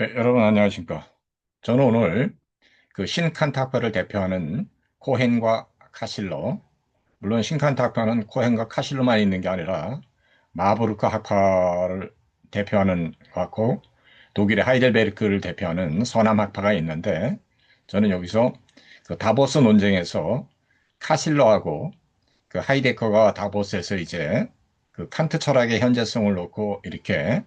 네, 여러분 안녕하십니까. 저는 오늘 그 신칸타파를 대표하는 코헨과 카실러, 물론 신칸타파는 코헨과 카실러만 있는 게 아니라 마부르크 학파를 대표하는 것 같고 독일의 하이델베르크를 대표하는 서남 학파가 있는데 저는 여기서 그 다보스 논쟁에서 카실러하고 그 하이데커가 다보스에서 이제 그 칸트 철학의 현재성을 놓고 이렇게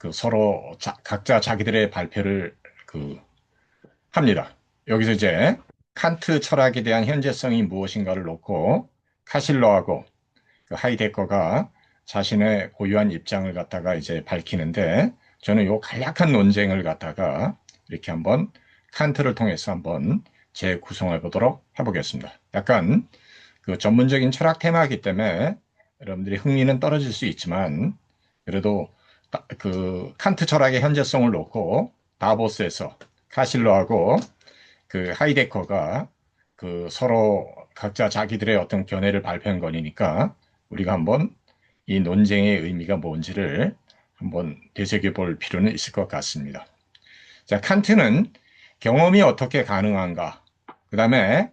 그 서로 자, 각자 자기들의 발표를 그 합니다. 여기서 이제 칸트 철학에 대한 현재성이 무엇인가를 놓고 카실러하고 그 하이데커가 자신의 고유한 입장을 갖다가 이제 밝히는데 저는 요 간략한 논쟁을 갖다가 이렇게 한번 칸트를 통해서 한번 재구성해 보도록 해보겠습니다. 약간 그 전문적인 철학 테마이기 때문에 여러분들이 흥미는 떨어질 수 있지만 그래도 그 칸트 철학의 현재성을 놓고 다보스에서 카실러하고 그 하이데커가 그 서로 각자 자기들의 어떤 견해를 발표한 거니까 우리가 한번 이 논쟁의 의미가 뭔지를 한번 되새겨 볼 필요는 있을 것 같습니다. 자, 칸트는 경험이 어떻게 가능한가? 그 다음에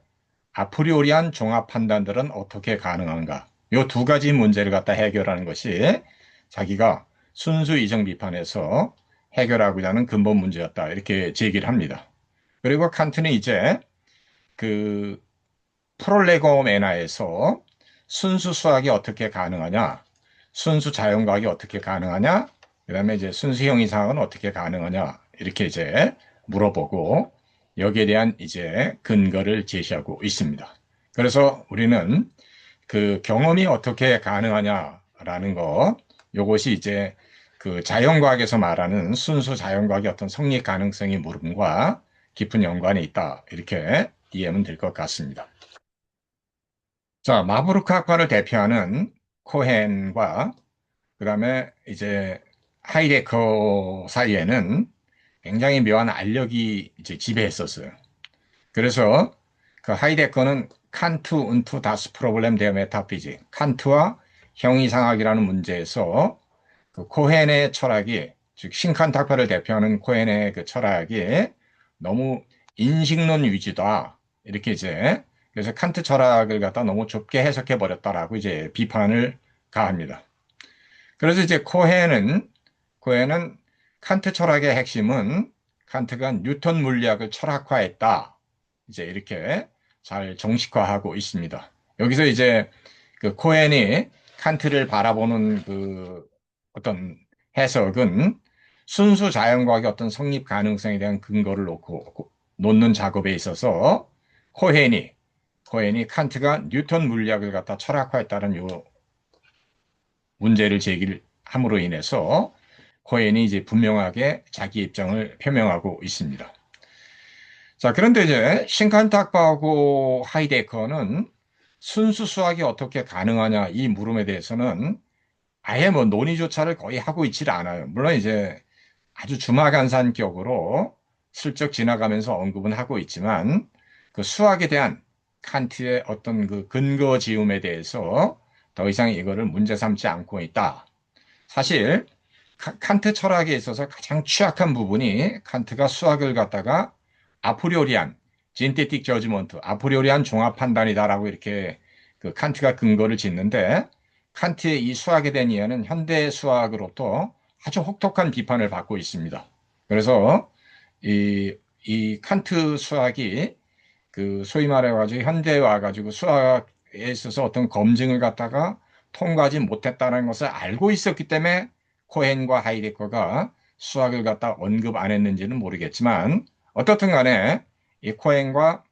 아프리오리한 종합 판단들은 어떻게 가능한가? 이두 가지 문제를 갖다 해결하는 것이 자기가 순수 이정 비판에서 해결하고자 하는 근본 문제였다. 이렇게 제기를 합니다. 그리고 칸트는 이제 그 프롤레고메나에서 순수 수학이 어떻게 가능하냐, 순수 자연과학이 어떻게 가능하냐, 그 다음에 이제 순수 형이상은 어떻게 가능하냐, 이렇게 이제 물어보고 여기에 대한 이제 근거를 제시하고 있습니다. 그래서 우리는 그 경험이 어떻게 가능하냐라는 거, 요것이 이제 그 자연과학에서 말하는 순수 자연과학의 어떤 성립 가능성이 물음과 깊은 연관이 있다. 이렇게 이해하면 될 것 같습니다. 자, 마부르크 학파를 대표하는 코헨과 그 다음에 이제 하이데커 사이에는 굉장히 묘한 알력이 이제 지배했었어요. 그래서 그 하이데커는 칸트 운투 다스 프로블렘 데어 메타피직 칸트와 형이상학이라는 문제에서 그 코헨의 철학이 즉 신칸타파를 대표하는 코헨의 그 철학이 너무 인식론 위주다 이렇게 이제 그래서 칸트 철학을 갖다 너무 좁게 해석해 버렸다라고 이제 비판을 가합니다. 그래서 이제 코헨은 코헨은 칸트 철학의 핵심은 칸트가 뉴턴 물리학을 철학화했다. 이제 이렇게 잘 정식화하고 있습니다. 여기서 이제 그 코헨이 칸트를 바라보는 그 어떤 해석은 순수 자연과학의 어떤 성립 가능성에 대한 근거를 놓고 놓는 작업에 있어서 코헨이 코헨이 칸트가 뉴턴 물리학을 갖다 철학화했다는 요 문제를 제기함으로 인해서 코헨이 이제 분명하게 자기 입장을 표명하고 있습니다. 자, 그런데 이제 신칸탁바하고 하이데커는 순수 수학이 어떻게 가능하냐 이 물음에 대해서는 아예 뭐 논의조차를 거의 하고 있질 않아요. 물론 이제 아주 주마간산격으로 슬쩍 지나가면서 언급은 하고 있지만 그 수학에 대한 칸트의 어떤 그 근거 지음에 대해서 더 이상 이거를 문제 삼지 않고 있다. 사실 칸트 철학에 있어서 가장 취약한 부분이 칸트가 수학을 갖다가 아프리오리한 진테틱 저지먼트, 아프리오리한 종합 판단이다라고 이렇게 그 칸트가 근거를 짓는데 칸트의 이 수학에 대한 이해는 현대 수학으로부터 아주 혹독한 비판을 받고 있습니다. 그래서 이, 이 칸트 수학이 그 소위 말해가지고 현대에 와가지고 수학에 있어서 어떤 검증을 갖다가 통과하지 못했다는 것을 알고 있었기 때문에 코헨과 하이데커가 수학을 갖다 언급 안 했는지는 모르겠지만 어떻든 간에 이 코헨과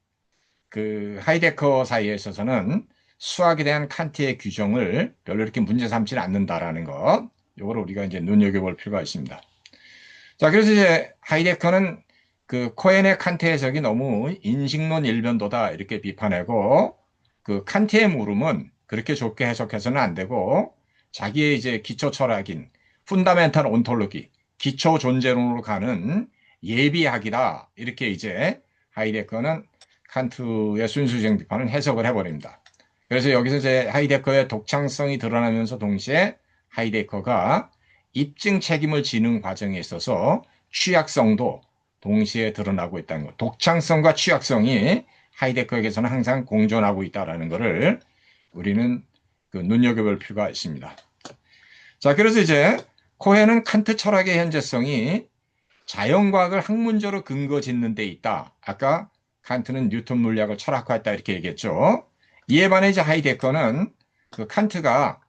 그 하이데커 사이에 있어서는 수학에 대한 칸트의 규정을 별로 이렇게 문제 삼지는 않는다라는 것. 이걸 우리가 이제 눈여겨볼 필요가 있습니다. 자, 그래서 이제 하이데커는 그 코엔의 칸트 해석이 너무 인식론 일변도다 이렇게 비판하고 그 칸트의 물음은 그렇게 좋게 해석해서는 안 되고 자기의 이제 기초 철학인 푼다멘탈 온톨로기 기초 존재론으로 가는 예비학이다 이렇게 이제 하이데커는 칸트의 순수적 비판을 해석을 해버립니다. 그래서 여기서 이제 하이데커의 독창성이 드러나면서 동시에 하이데커가 입증 책임을 지는 과정에 있어서 취약성도 동시에 드러나고 있다는 것. 독창성과 취약성이 하이데커에게서는 항상 공존하고 있다는 것을 우리는 그 눈여겨볼 필요가 있습니다. 자, 그래서 이제 코헨은 칸트 철학의 현재성이 자연과학을 학문적으로 근거 짓는 데 있다. 아까 칸트는 뉴턴 물리학을 철학화했다 이렇게 얘기했죠. 이에 반해 이제 하이데커는 그 칸트가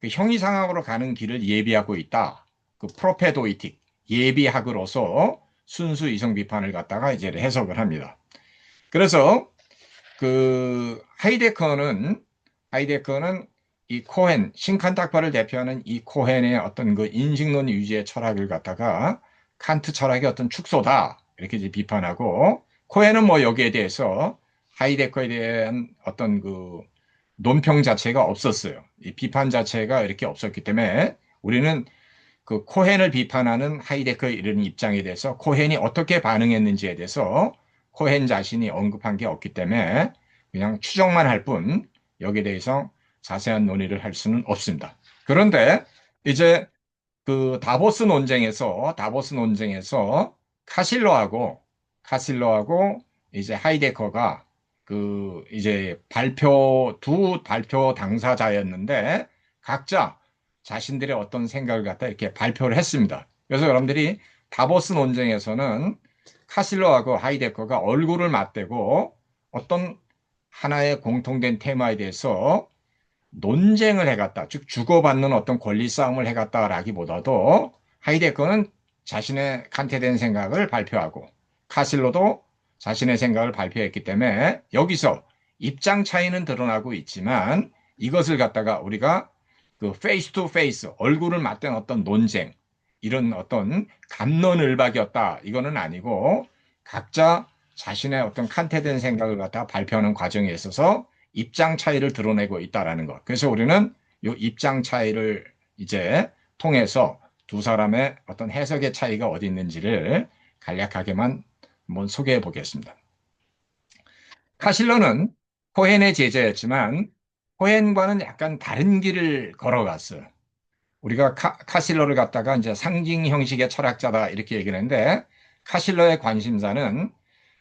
그 형이상학으로 가는 길을 예비하고 있다. 그 프로페도이틱 예비학으로서 순수 이성 비판을 갖다가 이제 해석을 합니다. 그래서 그 하이데커는 하이데커는 이 코헨 신칸탁파를 대표하는 이 코헨의 어떤 그 인식론 유지의 철학을 갖다가 칸트 철학의 어떤 축소다 이렇게 이제 비판하고 코헨은 뭐 여기에 대해서 하이데커에 대한 어떤 그 논평 자체가 없었어요. 이 비판 자체가 이렇게 없었기 때문에 우리는 그 코헨을 비판하는 하이데커의 이런 입장에 대해서 코헨이 어떻게 반응했는지에 대해서 코헨 자신이 언급한 게 없기 때문에 그냥 추정만 할 뿐 여기에 대해서 자세한 논의를 할 수는 없습니다. 그런데 이제 그 다보스 논쟁에서 다보스 논쟁에서 카실러하고 카실러하고 이제 하이데커가 그 이제 발표 두 발표 당사자였는데 각자 자신들의 어떤 생각을 갖다 이렇게 발표를 했습니다. 그래서 여러분들이 다보스 논쟁에서는 카실러하고 하이데커가 얼굴을 맞대고 어떤 하나의 공통된 테마에 대해서 논쟁을 해갔다. 즉 주고받는 어떤 권리 싸움을 해갔다라기보다도 하이데커는 자신의 칸테된 생각을 발표하고 카실로도 자신의 생각을 발표했기 때문에 여기서 입장 차이는 드러나고 있지만 이것을 갖다가 우리가 그 페이스 투 페이스 얼굴을 맞댄 어떤 논쟁 이런 어떤 감론을박이었다 이거는 아니고 각자 자신의 어떤 칸테된 생각을 갖다 발표하는 과정에 있어서 입장 차이를 드러내고 있다라는 것. 그래서 우리는 이 입장 차이를 이제 통해서 두 사람의 어떤 해석의 차이가 어디 있는지를 간략하게만 한번 소개해 보겠습니다. 카실러는 코헨의 제자였지만 코헨과는 약간 다른 길을 걸어갔어요. 우리가 카, 실러를 갖다가 이제 상징 형식의 철학자다 이렇게 얘기를 했는데 카실러의 관심사는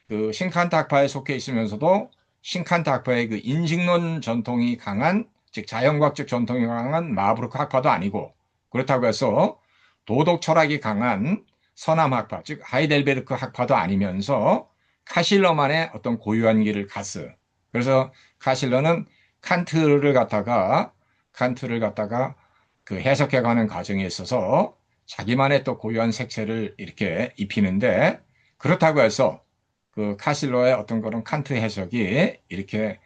그 신칸타 학파에 속해 있으면서도 신칸타 학파의 그 인식론 전통이 강한 즉 자연과학적 전통이 강한 마브르크 학파도 아니고 그렇다고 해서 도덕 철학이 강한 서남 학파 즉 하이델베르크 학파도 아니면서 카실러만의 어떤 고유한 길을 갔어요. 그래서 카실러는 칸트를 갖다가 칸트를 갖다가 그 해석해가는 과정에 있어서 자기만의 또 고유한 색채를 이렇게 입히는데 그렇다고 해서 그 카실로의 어떤 그런 칸트 해석이 이렇게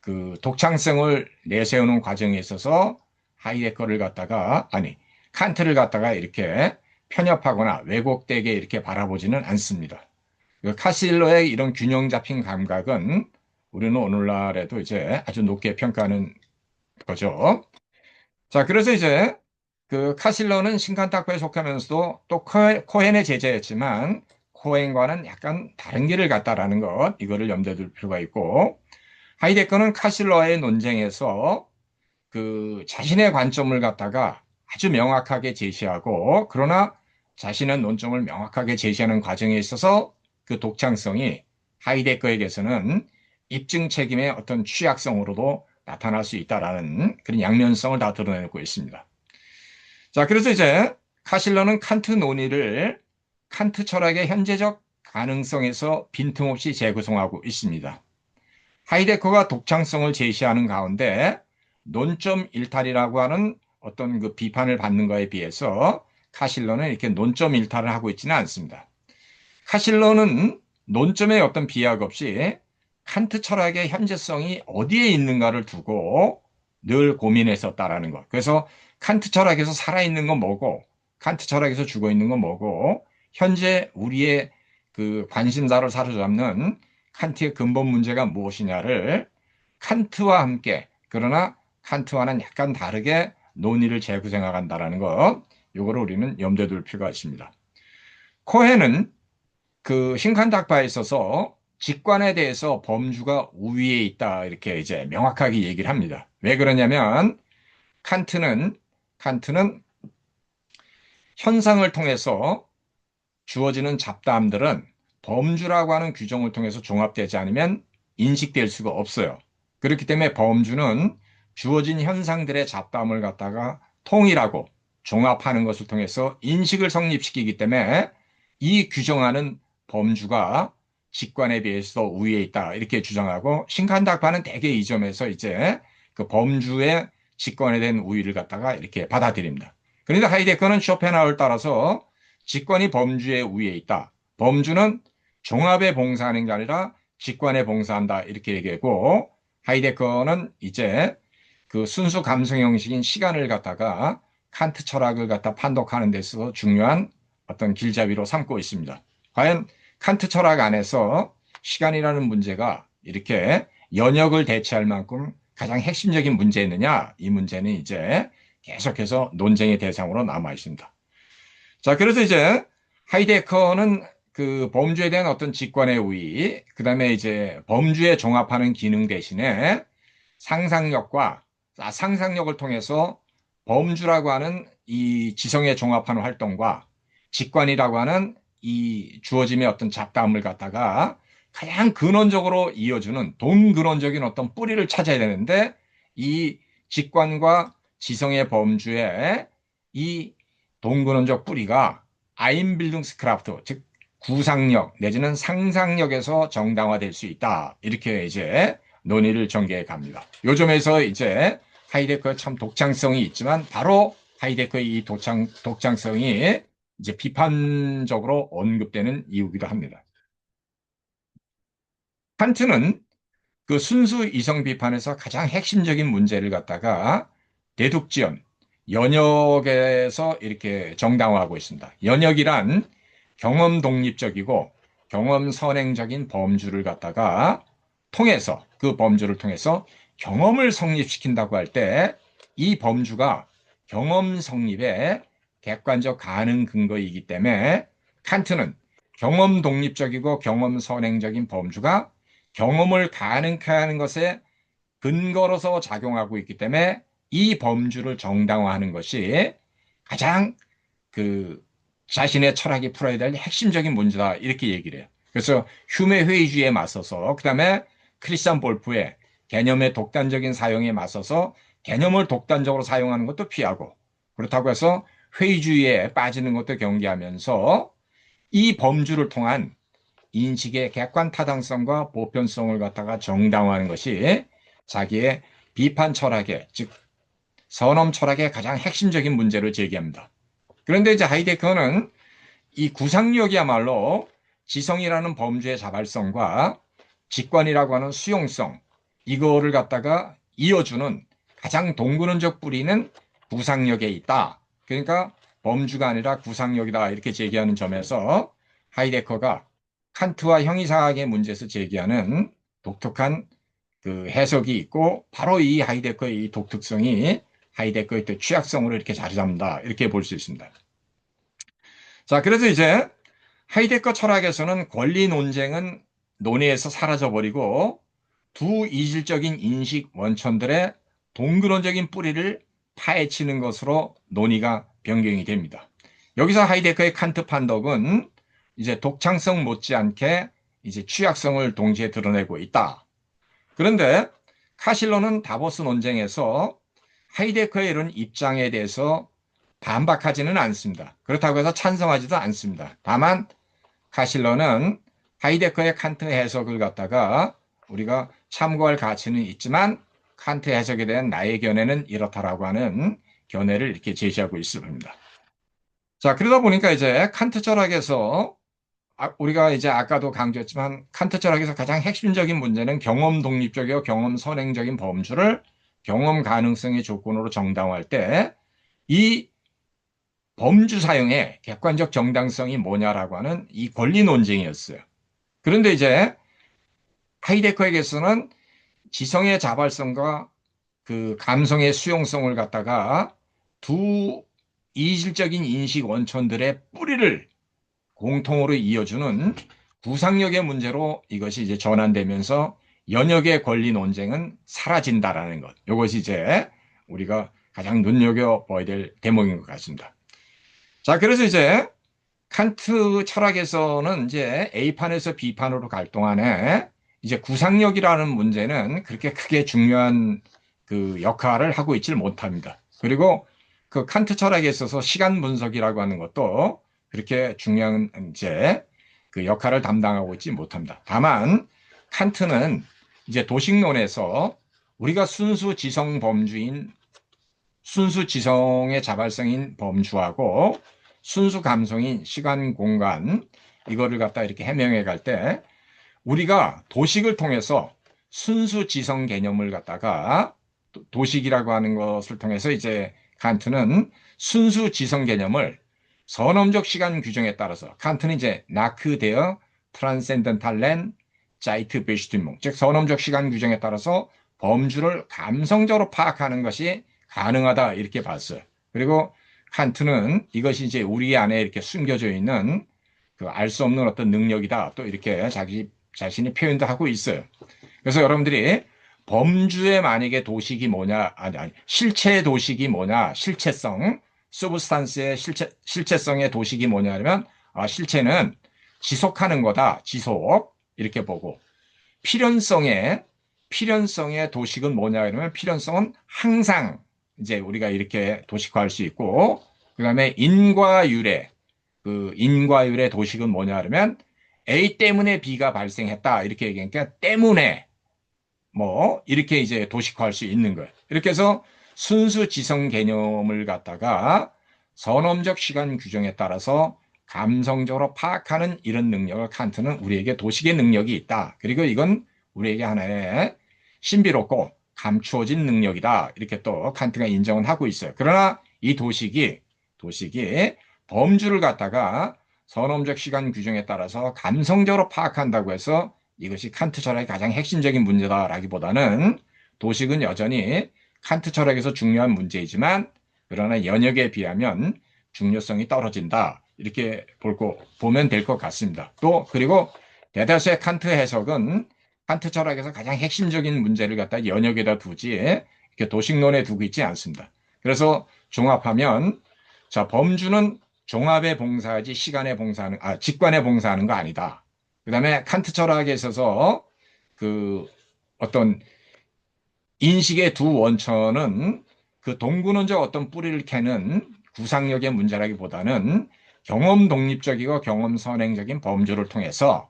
그 독창성을 내세우는 과정에 있어서 하이데커를 갖다가 아니 칸트를 갖다가 이렇게 편협하거나 왜곡되게 이렇게 바라보지는 않습니다. 그 카실로의 이런 균형 잡힌 감각은 우리는 오늘날에도 이제 아주 높게 평가하는 거죠. 자, 그래서 이제 그 카실러는 신칸타크에 속하면서도 또 코헨의 제자였지만 코헨과는 약간 다른 길을 갔다라는 것 이거를 염두에 둘 필요가 있고 하이데커는 카실러의 논쟁에서 그 자신의 관점을 갖다가 아주 명확하게 제시하고 그러나 자신의 논점을 명확하게 제시하는 과정에 있어서 그 독창성이 하이데커에게서는 입증 책임의 어떤 취약성으로도 나타날 수 있다라는 그런 양면성을 다 드러내고 있습니다. 자, 그래서 이제 카실러는 칸트 논의를 칸트 철학의 현재적 가능성에서 빈틈없이 재구성하고 있습니다. 하이데커가 독창성을 제시하는 가운데 논점 일탈이라고 하는 어떤 그 비판을 받는 것에 비해서 카실러는 이렇게 논점 일탈을 하고 있지는 않습니다. 카실러는 논점에 어떤 비약 없이 칸트 철학의 현재성이 어디에 있는가를 두고 늘 고민했었다라는 것. 그래서 칸트 철학에서 살아있는 건 뭐고, 칸트 철학에서 죽어 있는 건 뭐고, 현재 우리의 그 관심사를 사로잡는 칸트의 근본 문제가 무엇이냐를 칸트와 함께, 그러나 칸트와는 약간 다르게 논의를 재구성해 간다라는 것, 요거를 우리는 염두에 둘 필요가 있습니다. 코헨은 그 신칸탁파에 있어서 직관에 대해서 범주가 우위에 있다 이렇게 이제 명확하게 얘기를 합니다. 왜 그러냐면 칸트는 칸트는 현상을 통해서 주어지는 잡다함들은 범주라고 하는 규정을 통해서 종합되지 않으면 인식될 수가 없어요. 그렇기 때문에 범주는 주어진 현상들의 잡다함을 갖다가 통일하고 종합하는 것을 통해서 인식을 성립시키기 때문에 이 규정하는 범주가 직관에 비해서 우위에 있다 이렇게 주장하고 신칸닥파는 대개 이 점에서 이제 그 범주의 직관에 대한 우위를 갖다가 이렇게 받아들입니다. 그런데 하이데커는 쇼펜하우를 따라서 직관이 범주의 우위에 있다. 범주는 종합에 봉사하는 게 아니라 직관에 봉사한다 이렇게 얘기하고 하이데커는 이제 그 순수 감성 형식인 시간을 갖다가 칸트 철학을 갖다 판독하는 데 있어서 중요한 어떤 길잡이로 삼고 있습니다. 과연 칸트 철학 안에서 시간이라는 문제가 이렇게 연역을 대체할 만큼 가장 핵심적인 문제였느냐? 이 문제는 이제 계속해서 논쟁의 대상으로 남아 있습니다. 자, 그래서 이제 하이데커는 그 범주에 대한 어떤 직관의 우위, 그 다음에 이제 범주에 종합하는 기능 대신에 상상력과 아, 상상력을 통해서 범주라고 하는 이 지성에 종합하는 활동과 직관이라고 하는 이 주어짐의 어떤 잡다함을 갖다가 가장 근원적으로 이어주는 동근원적인 어떤 뿌리를 찾아야 되는데 이 직관과 지성의 범주에 이 동근원적 뿌리가 아인빌딩스크라프트 즉 구상력 내지는 상상력에서 정당화될 수 있다 이렇게 이제 논의를 전개해 갑니다. 요점에서 이제 하이데커의 참 독창성이 있지만 바로 하이데커의 이 독창, 독창성이 이제 비판적으로 언급되는 이유기도 합니다. 칸트는 그 순수 이성 비판에서 가장 핵심적인 문제를 갖다가 대둑지연, 연역에서 이렇게 정당화하고 있습니다. 연역이란 경험 독립적이고 경험 선행적인 범주를 갖다가 통해서 그 범주를 통해서 경험을 성립시킨다고 할 때 이 범주가 경험 성립의 객관적 가능 근거이기 때문에 칸트는 경험 독립적이고 경험 선행적인 범주가 경험을 가능케 하는 것에 근거로서 작용하고 있기 때문에 이 범주를 정당화하는 것이 가장 그 자신의 철학이 풀어야 될 핵심적인 문제다 이렇게 얘기를 해요. 그래서 휴메 회의주의에 맞서서 그 다음에 크리스찬 볼프의 개념의 독단적인 사용에 맞서서 개념을 독단적으로 사용하는 것도 피하고 그렇다고 해서 회의주의에 빠지는 것도 경계하면서 이 범주를 통한 인식의 객관 타당성과 보편성을 갖다가 정당화하는 것이 자기의 비판 철학의 즉 선엄 철학의 가장 핵심적인 문제를 제기합니다. 그런데 이제 하이데커는 이 구상력이야말로 지성이라는 범주의 자발성과 직관이라고 하는 수용성 이거를 갖다가 이어주는 가장 동근원적 뿌리는 구상력에 있다. 그러니까 범주가 아니라 구상력이다 이렇게 제기하는 점에서 하이데커가 칸트와 형이상학의 문제에서 제기하는 독특한 그 해석이 있고 바로 이 하이데커의 이 독특성이 하이데커의 또 취약성으로 이렇게 자리 잡는다 이렇게 볼 수 있습니다. 자 그래서 이제 하이데커 철학에서는 권리 논쟁은 논의에서 사라져 버리고 두 이질적인 인식 원천들의 동근원적인 뿌리를 파헤치는 것으로 논의가 변경이 됩니다. 여기서 하이데커의 칸트 판독은 이제 독창성 못지않게 이제 취약성을 동시에 드러내고 있다. 그런데 카실로는 다보스 논쟁에서 하이데커의 이런 입장에 대해서 반박하지는 않습니다. 그렇다고 해서 찬성하지도 않습니다. 다만 카실로는 하이데커의 칸트 해석을 갖다가 우리가 참고할 가치는 있지만 칸트 해석에 대한 나의 견해는 이렇다라고 하는 견해를 이렇게 제시하고 있습니다. 자, 그러다 보니까 이제 칸트 철학에서 아, 우리가 이제 아까도 강조했지만 칸트 철학에서 가장 핵심적인 문제는 경험 독립적이고 경험 선행적인 범주를 경험 가능성의 조건으로 정당화할 때 이 범주 사용의 객관적 정당성이 뭐냐라고 하는 이 권리 논쟁이었어요. 그런데 이제 하이데커에게서는 지성의 자발성과 그 감성의 수용성을 갖다가 두 이질적인 인식 원천들의 뿌리를 공통으로 이어주는 구상력의 문제로 이것이 이제 전환되면서 연역의 권리 논쟁은 사라진다라는 것. 이것이 이제 우리가 가장 눈여겨봐야 될 대목인 것 같습니다. 자, 그래서 이제 칸트 철학에서는 이제 A판에서 B판으로 갈 동안에 이제 구상력이라는 문제는 그렇게 크게 중요한 그 역할을 하고 있질 못합니다. 그리고 그 칸트 철학에 있어서 시간 분석이라고 하는 것도 그렇게 중요한 이제 그 역할을 담당하고 있지 못합니다. 다만 칸트는 이제 도식론에서 우리가 순수 지성 범주인 순수 지성의 자발성인 범주하고 순수 감성인 시간 공간 이거를 갖다 이렇게 해명해 갈 때 우리가 도식을 통해서 순수 지성 개념을 갖다가 도식이라고 하는 것을 통해서 이제 칸트는 순수 지성 개념을 선험적 시간 규정에 따라서 칸트는 이제 나크 데어 트란센덴탈렌 자이트 베슈트몽 즉 선험적 시간 규정에 따라서 범주를 감성적으로 파악하는 것이 가능하다 이렇게 봤어요. 그리고 칸트는 이것이 이제 우리 안에 이렇게 숨겨져 있는 그 알 수 없는 어떤 능력이다 또 이렇게 자기 자신이 표현도 하고 있어요. 그래서 여러분들이 범주의 만약에 도식이 뭐냐 아니 아니 실체의 도식이 뭐냐 실체성 서브스탄스의 실체 실체성의 도식이 뭐냐면 아 실체는 지속하는 거다 지속 이렇게 보고 필연성의 필연성의 도식은 뭐냐 그러면 필연성은 항상 이제 우리가 이렇게 도식화할 수 있고 그 다음에 인과율의 그 인과율의 도식은 뭐냐 그러면 A 때문에 B가 발생했다 이렇게 얘기하니까 때문에 뭐 이렇게 이제 도식화할 수 있는 거예요. 이렇게 해서 순수 지성 개념을 갖다가 선험적 시간 규정에 따라서 감성적으로 파악하는 이런 능력을 칸트는 우리에게 도식의 능력이 있다. 그리고 이건 우리에게 하나의 신비롭고 감추어진 능력이다. 이렇게 또 칸트가 인정은 하고 있어요. 그러나 이 도식이 도식이 범주를 갖다가 선험적 시간 규정에 따라서 감성적으로 파악한다고 해서 이것이 칸트 철학의 가장 핵심적인 문제다라기보다는 도식은 여전히 칸트 철학에서 중요한 문제이지만 그러나 연역에 비하면 중요성이 떨어진다. 이렇게 볼고 보면 될 것 같습니다. 또 그리고 대다수의 칸트 해석은 칸트 철학에서 가장 핵심적인 문제를 갖다 연역에다 두지 이렇게 도식론에 두고 있지 않습니다. 그래서 종합하면 자 범주는 종합에 봉사하지 시간에 봉사하는 아 직관에 봉사하는 거 아니다. 그다음에 칸트 철학에 있어서 그 어떤 인식의 두 원천은 그 동군원적 어떤 뿌리를 캐는 구상력의 문제라기보다는 경험 독립적이고 경험 선행적인 범주를 통해서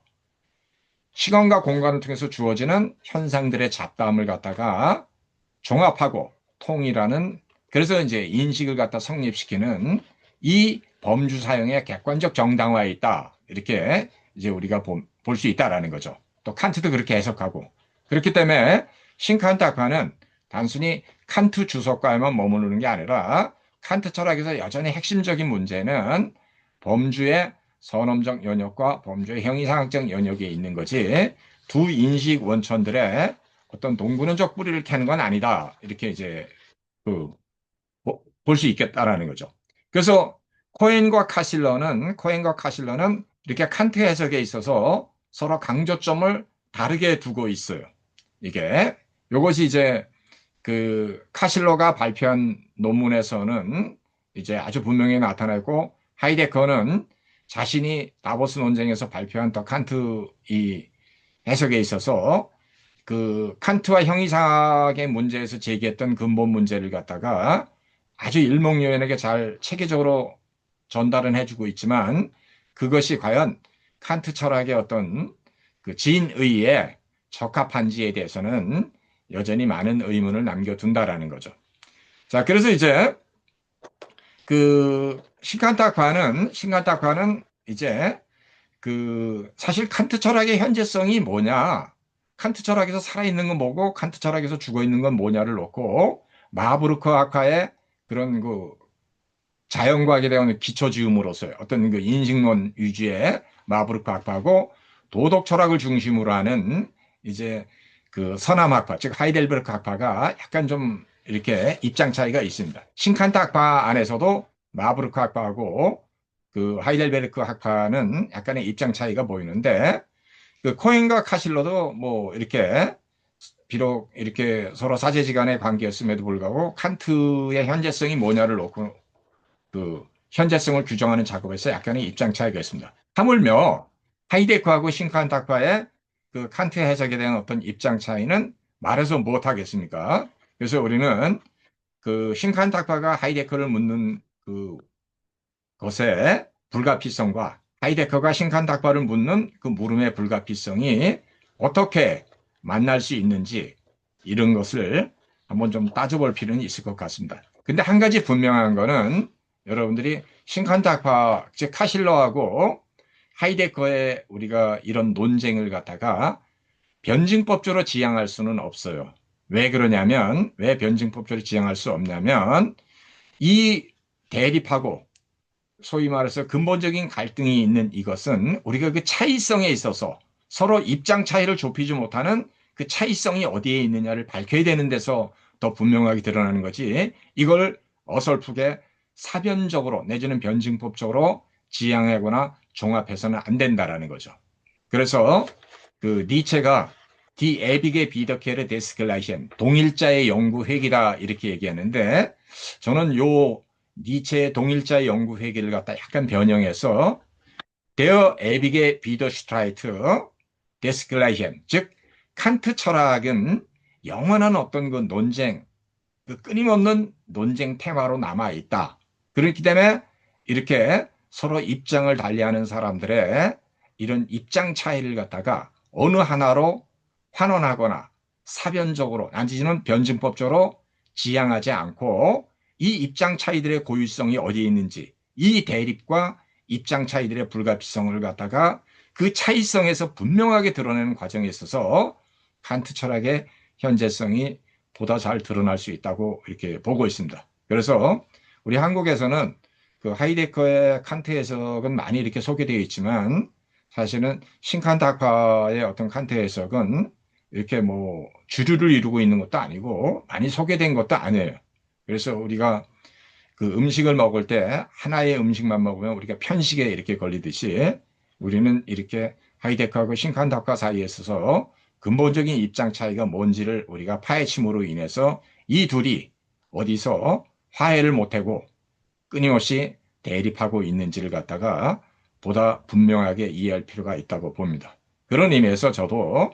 시간과 공간을 통해서 주어지는 현상들의 잡다함을 갖다가 종합하고 통일하는 그래서 이제 인식을 갖다 성립시키는 이 범주 사용의 객관적 정당화에 있다. 이렇게 이제 우리가 볼 수 있다라는 거죠. 또 칸트도 그렇게 해석하고 그렇기 때문에 신칸트 학파는 단순히 칸트 주석과에만 머무르는 게 아니라 칸트 철학에서 여전히 핵심적인 문제는 범주의 선험적 연역과 범죄의 형이상학적 연역에 있는 거지 두 인식 원천들의 어떤 동군원적 뿌리를 캐는 건 아니다 이렇게 이제 그 볼 수 있겠다라는 거죠. 그래서 코엔과 카실러는 코엔과 카실러는 이렇게 칸트 해석에 있어서 서로 강조점을 다르게 두고 있어요. 이게 이것이 이제 그 카실러가 발표한 논문에서는 이제 아주 분명히 나타나고 하이데커는 자신이 다보스 논쟁에서 발표한 더 칸트 이 해석에 있어서 그 칸트와 형이상학의 문제에서 제기했던 근본 문제를 갖다가 아주 일목요연하게 잘 체계적으로 전달은 해주고 있지만 그것이 과연 칸트 철학의 어떤 그 진의에 적합한지에 대해서는 여전히 많은 의문을 남겨둔다라는 거죠. 자, 그래서 이제 그 신칸타과는 신칸타과는 이제 그 사실 칸트 철학의 현재성이 뭐냐 칸트 철학에서 살아있는 건 뭐고 칸트 철학에서 죽어 있는 건 뭐냐를 놓고 마브르크 학파의 그런 그 자연과학에 대한 기초 지음으로서의 어떤 그 인식론 위주의 마브르크 학파하고 도덕 철학을 중심으로 하는 이제 그 서남 학파 즉 하이델베르크 학파가 약간 좀 이렇게 입장 차이가 있습니다. 신칸트 학파 안에서도 마브르크 학파하고 그 하이델베르크 학파는 약간의 입장 차이가 보이는데 그 코엔과 카실러도 뭐 이렇게 비록 이렇게 서로 사제지간의 관계였음에도 불구하고 칸트의 현재성이 뭐냐를 놓고 그 현재성을 규정하는 작업에서 약간의 입장 차이가 있습니다. 하물며 하이데크하고 신칸타파의 그 칸트 해석에 대한 어떤 입장 차이는 말해서 못하겠습니까? 그래서 우리는 그 신칸타파가 하이데크를 묻는 그 것의 불가피성과 하이데커가 신칸타파를 묻는 그 물음의 불가피성이 어떻게 만날 수 있는지 이런 것을 한번 좀 따져볼 필요는 있을 것 같습니다. 근데 한 가지 분명한 거는 여러분들이 신칸타파, 즉 카실러하고 하이데커의 우리가 이런 논쟁을 갖다가 변증법적으로 지향할 수는 없어요. 왜 그러냐면, 왜 변증법적으로 지향할 수 없냐면, 이 대립하고 소위 말해서 근본적인 갈등이 있는 이것은 우리가 그 차이성에 있어서 서로 입장 차이를 좁히지 못하는 그 차이성이 어디에 있느냐를 밝혀야 되는 데서 더 분명하게 드러나는 거지. 이걸 어설프게 사변적으로 내지는 변증법적으로 지향하거나 종합해서는 안 된다라는 거죠. 그래서 그 니체가 디 에비게 비더케르 데스클라이션 동일자의 연구 회기다 이렇게 얘기하는데 저는 요 니체의 동일자 연구 회기를 갖다 약간 변형해서 데어 에비게 비더슈트라이트 데스클라이션 즉 칸트 철학은 영원한 어떤 그 논쟁 그 끊임없는 논쟁 테마로 남아 있다. 그렇기 때문에 이렇게 서로 입장을 달리하는 사람들의 이런 입장 차이를 갖다가 어느 하나로 환원하거나 사변적으로 난지는 변증법적으로 지향하지 않고 이 입장 차이들의 고유성이 어디에 있는지 이 대립과 입장 차이들의 불가피성을 갖다가 그 차이성에서 분명하게 드러내는 과정에 있어서 칸트 철학의 현재성이 보다 잘 드러날 수 있다고 이렇게 보고 있습니다. 그래서 우리 한국에서는 그 하이데커의 칸트 해석은 많이 이렇게 소개되어 있지만 사실은 신칸타카의 어떤 칸트 해석은 이렇게 뭐 주류를 이루고 있는 것도 아니고 많이 소개된 것도 아니에요. 그래서 우리가 그 음식을 먹을 때 하나의 음식만 먹으면 우리가 편식에 이렇게 걸리듯이 우리는 이렇게 하이데크하고 신칸타카 사이에 있어서 근본적인 입장 차이가 뭔지를 우리가 파헤침으로 인해서 이 둘이 어디서 화해를 못하고 끊임없이 대립하고 있는지를 갖다가 보다 분명하게 이해할 필요가 있다고 봅니다. 그런 의미에서 저도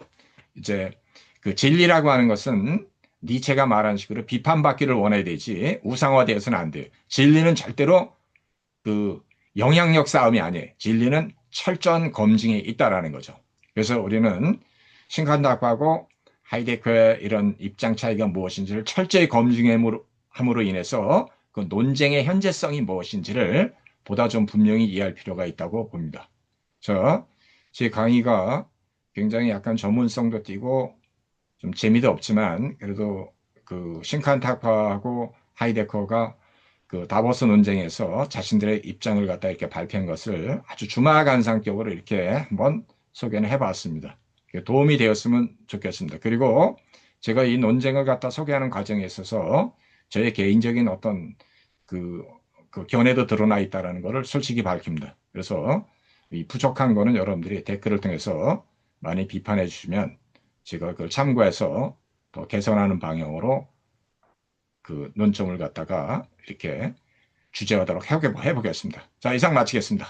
이제 그 진리라고 하는 것은 니체가 말한 식으로 비판받기를 원해야 되지 우상화되어서는 안 돼요. 진리는 절대로 그 영향력 싸움이 아니에요. 진리는 철저한 검증에 있다라는 거죠. 그래서 우리는 신칸다크하고 하이데크의 이런 입장 차이가 무엇인지를 철저히 검증함으로 인해서 그 논쟁의 현재성이 무엇인지를 보다 좀 분명히 이해할 필요가 있다고 봅니다. 자, 제 강의가 굉장히 약간 전문성도 띄고 좀 재미도 없지만 그래도 그 신칸타파하고 하이데커가 그 다보스 논쟁에서 자신들의 입장을 갖다 이렇게 밝힌 것을 아주 주마간상격으로 이렇게 한번 소개는 해봤습니다. 도움이 되었으면 좋겠습니다. 그리고 제가 이 논쟁을 갖다 소개하는 과정에 있어서 저의 개인적인 어떤 그, 그 견해도 드러나 있다는 것을 솔직히 밝힙니다. 그래서 이 부족한 거는 여러분들이 댓글을 통해서 많이 비판해 주시면 제가 그걸 참고해서 더 개선하는 방향으로 그 논점을 갖다가 이렇게 주제하도록 해보겠습니다. 자, 이상 마치겠습니다.